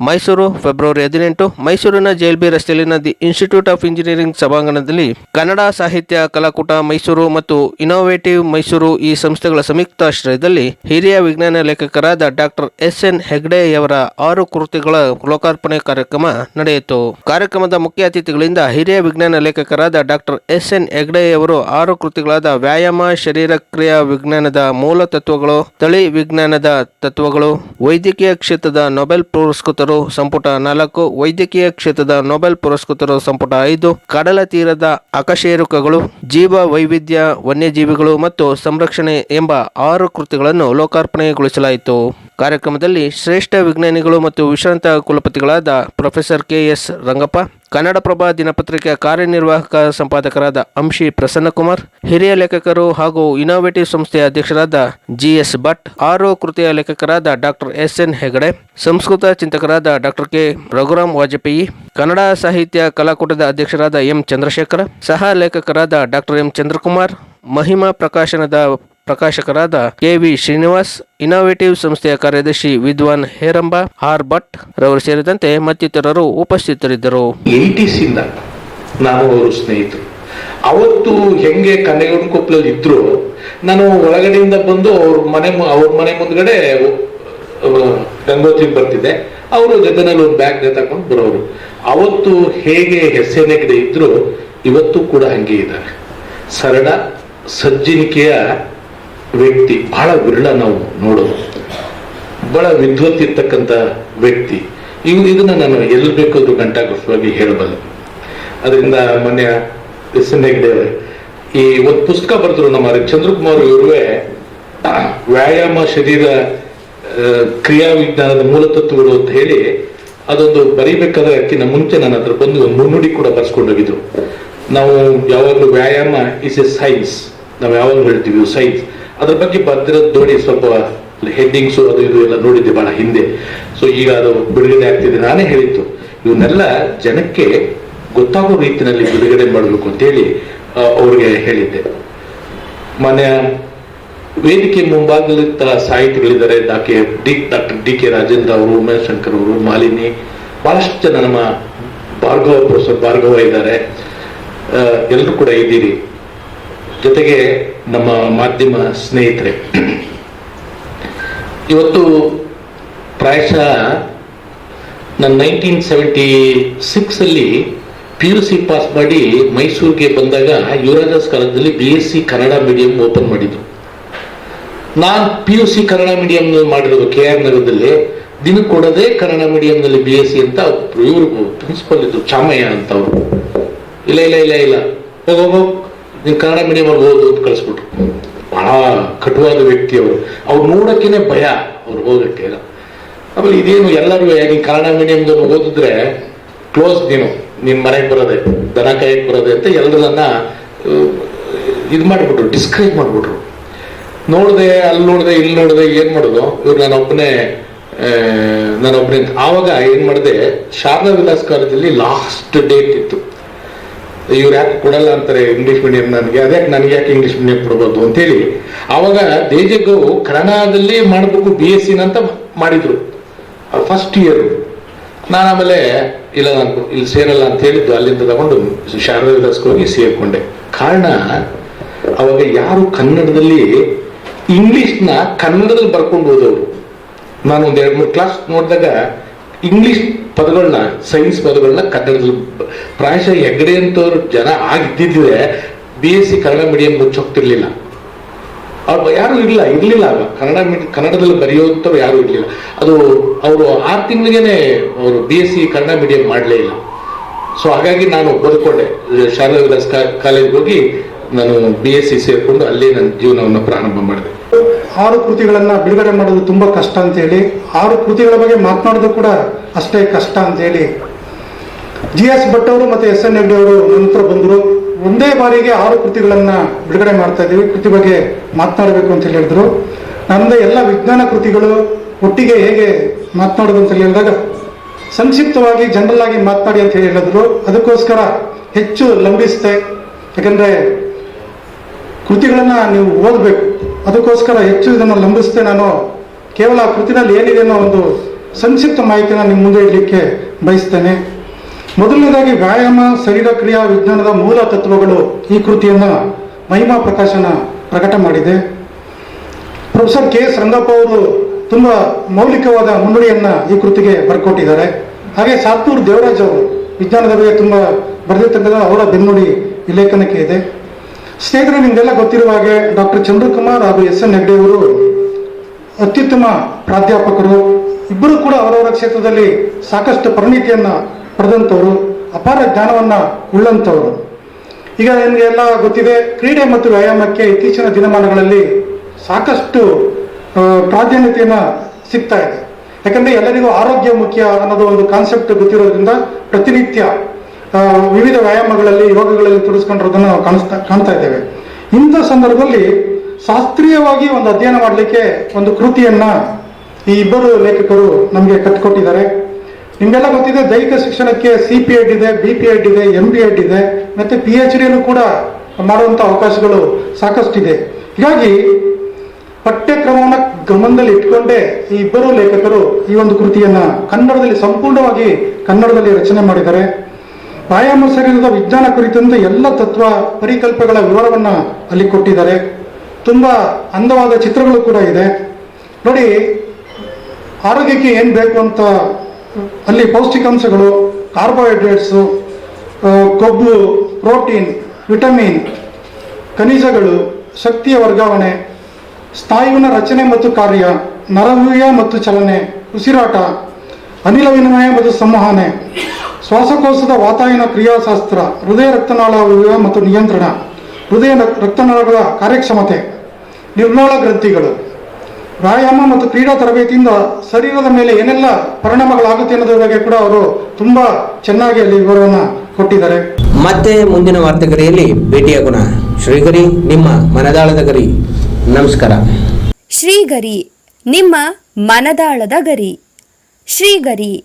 Mysuru, February ಹದಿನೆಂಟು, ಮೈಸೂರಿನ JLB ರಸ್ತೆಯಲ್ಲಿನ ದಿ ಇನ್ಸ್ಟಿಟ್ಯೂಟ್ ಆಫ್ ಇಂಜಿನಿಯರಿಂಗ್ ಸಭಾಂಗಣದಲ್ಲಿ ಕನ್ನಡ ಸಾಹಿತ್ಯ ಕಲಾಕೂಟ ಮೈಸೂರು ಮತ್ತು ಇನೋವೇಟಿವ್ ಮೈಸೂರು ಈ ಸಂಸ್ಥೆಗಳ ಸಂಯುಕ್ತಾಶ್ರಯದಲ್ಲಿ ಹಿರಿಯ ವಿಜ್ಞಾನ ಲೇಖಕರಾದ ಡಾಕ್ಟರ್ ಎಸ್ ಎನ್ ಹೆಗ್ಡೆಯವರ ಆರು ಕೃತಿಗಳ ಲೋಕಾರ್ಪಣೆ ಕಾರ್ಯಕ್ರಮ ನಡೆಯಿತು. ಕಾರ್ಯಕ್ರಮದ ಮುಖ್ಯ ಅತಿಥಿಗಳಿಂದ ಹಿರಿಯ ವಿಜ್ಞಾನ ಲೇಖಕರಾದ ಡಾಕ್ಟರ್ ಎಸ್ ಎನ್ ಹೆಗ್ಡೆಯವರು ಆರು ಕೃತಿಗಳಾದ ವ್ಯಾಯಾಮ ಶರೀರ ಕ್ರಿಯಾ ವಿಜ್ಞಾನದ ಮೂಲ ತತ್ವಗಳು, ತಳಿ ವಿಜ್ಞಾನದ ತತ್ವಗಳು, ವೈದ್ಯಕೀಯ ಕ್ಷೇತ್ರದ ನೊಬೆಲ್ ಪುರಸ್ಕೃತರು ಸಂಪುಟ ನಾಲ್ಕು, ವೈದ್ಯಕೀಯ ಕ್ಷೇತ್ರದ ನೊಬೆಲ್ ಪುರಸ್ಕೃತರು ಸಂಪುಟ ಐದು, ಕಡಲ ತೀರದ ಅಕಶೇರುಕಗಳು ಜೀವ ವೈವಿಧ್ಯ ವನ್ಯಜೀವಿಗಳು ಮತ್ತು ಸಂರಕ್ಷಣೆ ಎಂಬ ಆರು ಕೃತಿಗಳನ್ನು ಲೋಕಾರ್ಪಣೆಗೊಳಿಸಲಾಯಿತು. ಕಾರ್ಯಕ್ರಮದಲ್ಲಿ ಶ್ರೇಷ್ಠ ವಿಜ್ಞಾನಿಗಳು ಮತ್ತು ವಿಶ್ರಾಂತ ಕುಲಪತಿಗಳಾದ professor K S Rangappa, Kannadaprabha ದಿನಪತ್ರಿಕೆಯ ಕಾರ್ಯನಿರ್ವಾಹಕ ಸಂಪಾದಕರಾದ ಅಂಶಿ ಪ್ರಸನ್ನಕುಮಾರ್, ಹಿರಿಯ ಲೇಖಕರು ಹಾಗೂ ಇನೋವೇಟಿವ್ ಸಂಸ್ಥೆಯ ಅಧ್ಯಕ್ಷರಾದ ಜಿ ಎಸ್ ಭಟ್, ಆರು ಕೃತಿಯ ಲೇಖಕರಾದ doctor S N Hegde, Sanskrit ಚಿಂತಕರಾದ doctor K Raghuram Vajpayee, Kannada ಸಾಹಿತ್ಯ ಕಲಾಕೂಟದ ಅಧ್ಯಕ್ಷರಾದ ಎಂ ಚಂದ್ರಶೇಖರ, ಸಹ ಲೇಖಕರಾದ ಡಾಕ್ಟರ್ ಎಂ ಚಂದ್ರಕುಮಾರ್, ಮಹಿಮಾ ಪ್ರಕಾಶನದ ಪ್ರಕಾಶಕರಾದ ಕೆ ವಿ ಶ್ರೀನಿವಾಸ್ ಇನೋವೇಟಿವ್ ಸಂಸ್ಥೆಯ ಕಾರ್ಯದರ್ಶಿ ವಿದ್ವಾನ್ ಹೇರಂಬ, ಆರ್. ಭಟ್ ರವರು ಸೇರಿದಂತೆ ಮತ್ತಿತರರು ಉಪಸ್ಥಿತರಿದ್ದರು. ಇಂದ ನಾನು ಅವರು ಸ್ನೇಹಿತರು. ಅವತ್ತು ಹೆಂಗೆ ಕನ್ನೆಗೌಡ ಇದ್ರು, ನಾನು ಒಳಗಡೆಯಿಂದ ಬಂದು ಅವ್ರ ಮನೆ ಅವ್ರ ಮನೆ ಮುಂದ್ಗಡೆ ಗಂಗೋತ್ರಿ ಬರ್ತಿದ್ದೆ ಅವರು ಜೊತೆನಲ್ಲಿ ಒಂದು ಬ್ಯಾಗ್ ತಕೊಂಡು ಬರೋರು. ಅವತ್ತು ಹೇಗೆ ಹೆಸೆನೆಗಡೆ ಇದ್ರು, ಇವತ್ತು ಕೂಡ ಹಂಗೆ ಇದ್ದಾರೆ. ಸರಳ, ಸಜ್ಜನಿಕೆಯ ವ್ಯಕ್ತಿ ಬಹಳ ವಿರಳ ನಾವು ನೋಡೋದು. ಬಹಳ ವಿದ್ವತ್ ಇರ್ತಕ್ಕಂಥ ವ್ಯಕ್ತಿ. ಇವ್ ಇದನ್ನ ನಾನು ಎಲ್ಲಿ ಬೇಕಾದ್ರೂ ಗಂಟಾಗ್ರಫವಾಗಿ ಹೇಳಬಲ್ಲೆ. ಅದರಿಂದ ಮೊನ್ನೆ ಹೆಸರು ಈ ಒಂದು ಪುಸ್ತಕ ಬರೆದ್ರು ನಮ್ಮ ಚಂದ್ರಕುಮಾರ್ ಇವರುವೆ, ವ್ಯಾಯಾಮ ಶರೀರ ಕ್ರಿಯಾ ವಿಜ್ಞಾನದ ಮೂಲತತ್ವಗಳು ಅಂತ ಹೇಳಿ, ಅದೊಂದು ಬರಿಬೇಕಾದ್ರೆ ಅದಕ್ಕಿಂತ ಮುಂಚೆ ನಾನು ಅದ್ರ ಬಂದು ಒಂದು ಮುನ್ನುಡಿ ಕೂಡ ಬರ್ಸ್ಕೊಂಡೋಗಿದ್ರು ನಾವು ಯಾವಾಗಲೂ ವ್ಯಾಯಾಮ ಇಸ್ ಎ ಸೈನ್ಸ್ ನಾವು ಯಾವಾಗಲೂ ಹೇಳ್ತೀವಿ ಸೈನ್ಸ್ ಅದ್ರ ಬಗ್ಗೆ ಬರ್ದಿರೋದು ನೋಡಿ ಸ್ವಲ್ಪ ಹೆಡ್ಡಿಂಗ್ಸು ಅದು ಇದು ಎಲ್ಲ ನೋಡಿದ್ದೆ ಬಹಳ ಹಿಂದೆ. ಸೊ ಈಗ ಅದು ಬಿಡುಗಡೆ ಆಗ್ತಿದೆ. ನಾನೇ ಹೇಳಿತ್ತು ಇವನ್ನೆಲ್ಲ ಜನಕ್ಕೆ ಗೊತ್ತಾಗೋ ರೀತಿಯಲ್ಲಿ ಬಿಡುಗಡೆ ಮಾಡಬೇಕು ಅಂತೇಳಿ ಅವ್ರಿಗೆ ಹೇಳಿದ್ದೆ. ಮನೆ ವೇದಿಕೆ ಮುಂಭಾಗದಲ್ಲಿದ್ದ ಸಾಹಿತಿಗಳಿದ್ದಾರೆ ಡಾಕೆ D, doctor D K Rajendra ಅವರು ಉಮೇಶ್ ಶಂಕರ್ ಅವರು, ಮಾಲಿನಿ, ಬಹಳಷ್ಟು ಜನ ನಮ್ಮ ಭಾರ್ಗವ ಪ್ರೊಫೆಸರ್ ಭಾರ್ಗವ ಇದ್ದಾರೆ. ಎಲ್ಲರೂ ಕೂಡ ಇದ್ದೀರಿ. ಜೊತೆಗೆ ನಮ್ಮ ಮಾಧ್ಯಮ ಸ್ನೇಹಿತರೆ. ಇವತ್ತು ಪ್ರಾಯಶಃ ನಾನು ನೈನ್ಟೀನ್ ಸೆವೆಂಟಿ ಸಿಕ್ಸಲ್ಲಿ ಪಿ ಯು ಸಿ ಪಾಸ್ ಮಾಡಿ ಮೈಸೂರಿಗೆ ಬಂದಾಗ ಯುವರಾಜಸ್ ಕಾಲೇಜಲ್ಲಿ B S C Kannada medium open ಮಾಡಿದ್ರು ನಾನು P U C Kannada medium ಮಾಡಿರೋದು ಕೆ ಆರ್ ನಗರದಲ್ಲಿ ದಿನ ಕೊಡದೆ ಕನ್ನಡ ಮೀಡಿಯಂನಲ್ಲಿ ಬಿ ಎಸ್ ಸಿ ಅಂತ ಇವರು ಪ್ರಿನ್ಸಿಪಲ್ ಇದ್ರು ಚಾಮಯ್ಯ ಅಂತ ಅವರು. ಇಲ್ಲ ಇಲ್ಲ ಇಲ್ಲ ಇಲ್ಲ. ಹೋಗ್. ನೀನು ಕನ್ನಡ ಮೀಡಿಯಂ ಅವ್ರಿಗೆ ಓದು ಅಂತ ಕಳಿಸ್ಬಿಟ್ರು. ಬಹಳ ಕಟುವಾದ ವ್ಯಕ್ತಿ ಅವರು. ಅವ್ರು ನೋಡೋಕ್ಕೇನೆ ಭಯ. ಅವ್ರು ಇಲ್ಲ ಆಮೇಲೆ ಇದೇನು ಎಲ್ಲರೂ ಹೇಗೆ ಕನ್ನಡ ಮೀಡಿಯಂದವ್ರು ಓದಿದ್ರೆ ಕ್ಲೋಸ್ ನೀನು. ನಿನ್ನ ಮನೆಗೆ ಬರೋದೆ, ದನ ಕೈಗೆ ಬರೋದೆ ಅಂತ ಎಲ್ಲರನ್ನ ಇದು ಮಾಡಿಬಿಟ್ರು ಡಿಸ್ಕ್ರೈಬ್ ಮಾಡಿಬಿಟ್ರು. ನೋಡಿದೆ, ಅಲ್ಲಿ ನೋಡಿದೆ, ಇಲ್ಲಿ ನೋಡಿದೆ ಏನು ಮಾಡೋದು? ಇವ್ರು ನಾನು ಒಬ್ಬನೇ ನಾನು ಒಬ್ಬನೇ ಆವಾಗ ಏನು ಮಾಡಿದೆ, ಶಾರದಾ ವಿಲಾಸ್ ಕಾಲೇಜಲ್ಲಿ ಲಾಸ್ಟ್ ಡೇಟ್ ಇತ್ತು. ಇವ್ರು ಯಾಕೆ ಕೊಡಲ್ಲ ಅಂತಾರೆ ಇಂಗ್ಲಿಷ್ ಮೀಡಿಯಂ ನನಗೆ? ಅದ್ಯಾಕೆ ನನಗೆ ಯಾಕೆ ಇಂಗ್ಲಿಷ್ ಮೀಡಿಯಂ ಕೊಡ್ಬೋದು ಅಂತೇಳಿ ಅವಾಗ ದೇಜಗ್ ಕನ್ನಡದಲ್ಲಿ ಮಾಡಬೇಕು ಬಿ ಎಸ್ ಸಿನ ಅಂತ ಮಾಡಿದ್ರು. ಫಸ್ಟ್ ಇಯರ್ ನಾನು ಆಮೇಲೆ, ಇಲ್ಲ ನಾನು ಇಲ್ಲಿ ಸೇರಲ್ಲ ಅಂತ ಹೇಳಿದ್ದು, ಅಲ್ಲಿಂದ ತಗೊಂಡು ಶಾರದಾ ಸೇರ್ಕೊಂಡೆ. ಕಾರಣ, ಅವಾಗ ಯಾರು ಕನ್ನಡದಲ್ಲಿ ಇಂಗ್ಲಿಷ್ನ ಕನ್ನಡದಲ್ಲಿ ಬರ್ಕೊಂಡು ಹೋದವರು. ನಾನು ಒಂದು ಎರಡು ಮೂರು ಕ್ಲಾಸ್ ನೋಡಿದಾಗ ಇಂಗ್ಲಿಷ್ ಪದಗಳನ್ನ ಸೈನ್ಸ್ ಪದಗಳನ್ನ ಕನ್ನಡದಲ್ಲಿ ಪ್ರಾಯಶಃ ಹೆಗ್ಗಡೆ ಅಂತವ್ರು ಜನ ಆಗಿದ್ದಿದ್ರೆ B S C Kannada medium ಮುಚ್ಚೋಗ್ತಿರ್ಲಿಲ್ಲ ಅವ್ರು ಯಾರು ಇಲ್ಲ, ಇರಲಿಲ್ಲ ಆಗ ಕನ್ನಡ ಕನ್ನಡದಲ್ಲಿ ಬರೆಯುವಂಥವ್ರು ಯಾರು ಇರಲಿಲ್ಲ. ಅದು ಅವರು ಆರು ತಿಂಗಳಿಗೇನೆ ಅವರು B S C Kannada medium ಮಾಡಲೇ ಇಲ್ಲ. ಸೊ ಹಾಗಾಗಿ ನಾನು ಓದ್ಕೊಂಡೆ. ಶಾರದಾ ವಿಲಾಸ್ ಕಾಲೇಜ್ಗೆ ಹೋಗಿ ನಾನು ಬಿ ಎಸ್ ಸಿ ಸೇರಿಕೊಂಡು ಅಲ್ಲಿ ನನ್ನ ಜೀವನವನ್ನು ಪ್ರಾರಂಭ ಮಾಡಿದೆ. ಆರು ಕೃತಿಗಳನ್ನು ಬಿಡುಗಡೆ ಮಾಡೋದು ತುಂಬಾ ಕಷ್ಟ ಅಂತೇಳಿ, ಆರು ಕೃತಿಗಳ ಬಗ್ಗೆ ಮಾತನಾಡೋದು ಕೂಡ ಅಷ್ಟೇ ಕಷ್ಟ ಅಂತೇಳಿ. ಜಿ ಎಸ್ ಭಟ್ ಅವರು ಮತ್ತೆ ಎಸ್ ಎನ್ ಹೆಗ್ಡೆ ಅವರು ನಂತರ ಬಂದರು. ಒಂದೇ ಬಾರಿಗೆ ಆರು ಕೃತಿಗಳನ್ನು ಬಿಡುಗಡೆ ಮಾಡ್ತಾ ಇದ್ದೀವಿ. ಕೃತಿ ಬಗ್ಗೆ ಮಾತನಾಡಬೇಕು ಅಂತ ಹೇಳಿ ಹೇಳಿದ್ರು. ನಮ್ಮದೇ ಎಲ್ಲ ವಿಜ್ಞಾನ ಕೃತಿಗಳು ಒಟ್ಟಿಗೆ ಹೇಗೆ ಮಾತನಾಡೋದು ಅಂತ ಹೇಳಿದಾಗ, ಸಂಕ್ಷಿಪ್ತವಾಗಿ ಜನರಲ್ ಆಗಿ ಮಾತನಾಡಿ ಅಂತ ಹೇಳಿ ಹೇಳಿದ್ರು. ಅದಕ್ಕೋಸ್ಕರ ಹೆಚ್ಚು ಲಂಬಿಸುತ್ತೆ ಯಾಕಂದರೆ ಕೃತಿಗಳನ್ನು ನೀವು ಓದಬೇಕು. ಅದಕ್ಕೋಸ್ಕರ ಹೆಚ್ಚು ಇದನ್ನು ಲಂಬಿಸದೆ ನಾನು. ಕೇವಲ ಕೃತಿನಲ್ಲಿ ಏನಿದೆ ಅನ್ನೋ ಒಂದು ಸಂಕ್ಷಿಪ್ತ ಮಾಹಿತಿಯನ್ನು ನಿಮ್ಮ ಮುಂದೆ ಇಡಲಿಕ್ಕೆ ಬಯಸ್ತೇನೆ. ಮೊದಲನೇದಾಗಿ ವ್ಯಾಯಾಮ, ಶರೀರ ಕ್ರಿಯಾ, ವಿಜ್ಞಾನದ ಮೂಲ ತತ್ವಗಳು ಈ ಕೃತಿಯನ್ನು ಮಹಿಮಾ ಪ್ರಕಾಶನ ಪ್ರಕಟ ಮಾಡಿದೆ. ಪ್ರೊಫೆಸರ್ ಕೆ ಎಸ್ ರಂಗಪ್ಪ ಅವರು ತುಂಬ ಮೌಲಿಕವಾದ ಮುನ್ನುಡಿಯನ್ನು ಈ ಕೃತಿಗೆ ಬರ್ಕೊಟ್ಟಿದ್ದಾರೆ. ಹಾಗೆ ಸಾತ್ತೂರು ದೇವರಾಜ್ ಅವರು ವಿಜ್ಞಾನದ ಬಗ್ಗೆ ತುಂಬ ಬರೆದಿರ್ತಕ್ಕಂಥ ಅವರ ಬೆನ್ನುಡಿ ಈ ಲೇಖನಕ್ಕೆ ಇದೆ. ಸ್ನೇಹಿತರೆ ನಿಮಗೆಲ್ಲ ಗೊತ್ತಿರುವ ಹಾಗೆ ಡಾಕ್ಟರ್ ಚಂದ್ರಕುಮಾರ್ ಹಾಗೂ ಎಸ್ ಎನ್ ಹೆಗ್ಡೆ ಅವರು ಅತ್ಯುತ್ತಮ ಪ್ರಾಧ್ಯಾಪಕರು, ಇಬ್ಬರು ಕೂಡ ಅವರವರ ಕ್ಷೇತ್ರದಲ್ಲಿ ಸಾಕಷ್ಟು ಪರಿಣಿತಿಯನ್ನ ಪಡೆದಂಥವರು, ಅಪಾರ ಜ್ಞಾನವನ್ನ ಉಳ್ಳಂಥವರು. ಈಗ ನಿಮ್ಗೆ ಎಲ್ಲ ಗೊತ್ತಿದೆ, ಕ್ರೀಡೆ ಮತ್ತು ವ್ಯಾಯಾಮಕ್ಕೆ ಇತ್ತೀಚಿನ ದಿನಮಾನಗಳಲ್ಲಿ ಸಾಕಷ್ಟು ಪ್ರಾಧಾನ್ಯತೆಯನ್ನ ಸಿಗ್ತಾ ಇದೆ. ಯಾಕಂದ್ರೆ ಎಲ್ಲರಿಗೂ ಆರೋಗ್ಯ ಮುಖ್ಯ ಅನ್ನೋದು ಒಂದು ಕಾನ್ಸೆಪ್ಟ್ ಗೊತ್ತಿರೋದ್ರಿಂದ ಪ್ರತಿನಿತ್ಯ ವಿವಿಧ ವ್ಯಾಯಾಮಗಳಲ್ಲಿ, ಯೋಗಗಳಲ್ಲಿ ತೊಡಗಿಸ್ಕೊಂಡಿರೋದನ್ನ ನಾವು ಕಾಣಿಸ್ತಾ ಕಾಣ್ತಾ ಇದ್ದೇವೆ. ಇಂಥ ಸಂದರ್ಭದಲ್ಲಿ ಶಾಸ್ತ್ರೀಯವಾಗಿ ಒಂದು ಅಧ್ಯಯನ ಮಾಡಲಿಕ್ಕೆ ಒಂದು ಕೃತಿಯನ್ನ ಈ ಇಬ್ಬರು ಲೇಖಕರು ನಮಗೆ ಕಟ್ಟಿಕೊಟ್ಟಿದ್ದಾರೆ. ನಿಮಗೆಲ್ಲ ಗೊತ್ತಿದೆ ದೈಹಿಕ ಶಿಕ್ಷಣಕ್ಕೆ ಸಿ ಪಿ ಎಡ್ ಇದೆ ಬಿ ಪಿ ಎಡ್ ಇದೆ ಎಂ ಬಿ ಎಡ್ ಇದೆ, ಮತ್ತೆ ಪಿ ಎಚ್ ಡಿಯನ್ನು ಕೂಡ ಮಾಡುವಂಥ ಅವಕಾಶಗಳು ಸಾಕಷ್ಟಿದೆ. ಹೀಗಾಗಿ ಪಠ್ಯಕ್ರಮವನ್ನು ಗಮನದಲ್ಲಿ ಇಟ್ಕೊಂಡೇ ಈ ಇಬ್ಬರು ಲೇಖಕರು ಈ ಒಂದು ಕೃತಿಯನ್ನ ಕನ್ನಡದಲ್ಲಿ ಸಂಪೂರ್ಣವಾಗಿ ಕನ್ನಡದಲ್ಲಿ ರಚನೆ ಮಾಡಿದ್ದಾರೆ. ವ್ಯಾಯಾಮ ಶರೀರದ ವಿಜ್ಞಾನ ಕುರಿತಂತೆ ಎಲ್ಲ ತತ್ವ ಪರಿಕಲ್ಪಗಳ ವಿವರವನ್ನು ಅಲ್ಲಿ ಕೊಟ್ಟಿದ್ದಾರೆ. ತುಂಬ ಅಂದವಾದ ಚಿತ್ರಗಳು ಕೂಡ ಇದೆ. ನೋಡಿ, ಆರೋಗ್ಯಕ್ಕೆ ಏನು ಬೇಕು ಅಂತ, ಅಲ್ಲಿ ಪೌಷ್ಟಿಕಾಂಶಗಳು ಕಾರ್ಬೋಹೈಡ್ರೇಟ್ಸು ಕೊಬ್ಬು, ಪ್ರೋಟೀನ್, ವಿಟಮಿನ್, ಖನಿಜಗಳು, ಶಕ್ತಿಯ ವರ್ಗಾವಣೆ, ಸ್ನಾಯುವಿನ ರಚನೆ ಮತ್ತು ಕಾರ್ಯ ನರವ್ಯೂಹ ಮತ್ತು ಚಲನೆ, ಉಸಿರಾಟ, ಅನಿಲ ವಿನಿಮಯ ಮತ್ತು ಸಂವಹನೆ ಶ್ವಾಸಕೋಶದ ವಾತಾಯನ ಕ್ರಿಯಾಶಾಸ್ತ್ರ ಹೃದಯ ರಕ್ತನಾಳ ಮತ್ತು ನಿಯಂತ್ರಣ ಹೃದಯ ರಕ್- ರಕ್ತನಾಳಗಳ ಕಾರ್ಯಕ್ಷಮತೆ ನಿರ್ಮಾಣ ಗ್ರಂಥಿಗಳು. ವ್ಯಾಯಾಮ ಮತ್ತು ಕ್ರೀಡಾ ತರಬೇತಿಯಿಂದ ಶರೀರದ ಮೇಲೆ ಏನೆಲ್ಲ ಪರಿಣಾಮಗಳಾಗುತ್ತೆ ಅನ್ನೋದ್ರ ಬಗ್ಗೆ ಕೂಡ ಅವರು ತುಂಬಾ ಚೆನ್ನಾಗಿ ಅಲ್ಲಿ ವಿವರವನ್ನು ಕೊಟ್ಟಿದ್ದಾರೆ. ಮತ್ತೆ ಮುಂದಿನ ವಾರ್ತೆಗರಿಯಲ್ಲಿ ಭೇಟಿಯಾಗೋಣ ಶ್ರೀಗರಿ ನಿಮ್ಮ ಮನದಾಳದ ಗರಿ. ನಮಸ್ಕಾರ. ಶ್ರೀಗರಿ ನಿಮ್ಮ ಮನದಾಳದ ಗರಿ. ಶ್ರೀಗರಿ